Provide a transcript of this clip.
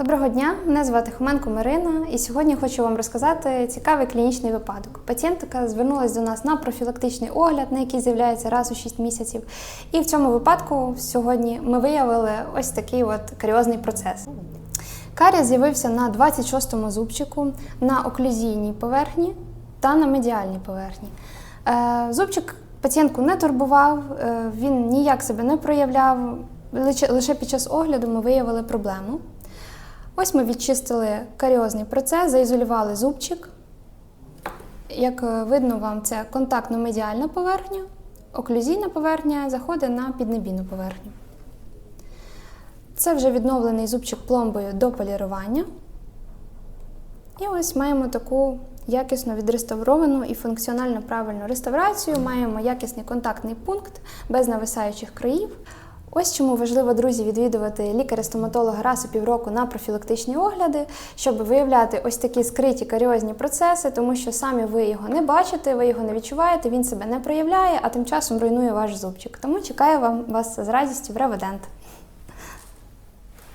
Доброго дня, мене звати Хоменко Марина, і сьогодні хочу вам розказати цікавий клінічний випадок. Пацієнтка звернулася до нас на профілактичний огляд, на який з'являється раз у 6 місяців. І в цьому випадку сьогодні ми виявили ось такий от каріозний процес. Карієс з'явився на 26-му зубчику, на оклюзійній поверхні та на медіальній поверхні. Е, Зубчик пацієнтку не турбував, е, він ніяк себе не проявляв. Лише під час огляду ми виявили проблему. Ось ми відчистили каріозний процес, заізолювали зубчик. Як е, видно вам, це контактно-медіальна поверхня, оклюзійна поверхня заходить на піднебійну поверхню. Це вже відновлений зубчик пломбою до полірування. І ось маємо таку якісно відреставровану і функціонально правильну реставрацію. Маємо якісний контактний пункт без нависаючих країв. Ось чому важливо, друзі, відвідувати лікаря-стоматолога раз у півроку на профілактичні огляди, щоб виявляти ось такі скриті каріозні процеси, тому що самі ви його не бачите, ви його не відчуваєте, він себе не проявляє, а тим часом руйнує ваш зубчик. Тому чекаю вам вас з радістю в Реводент.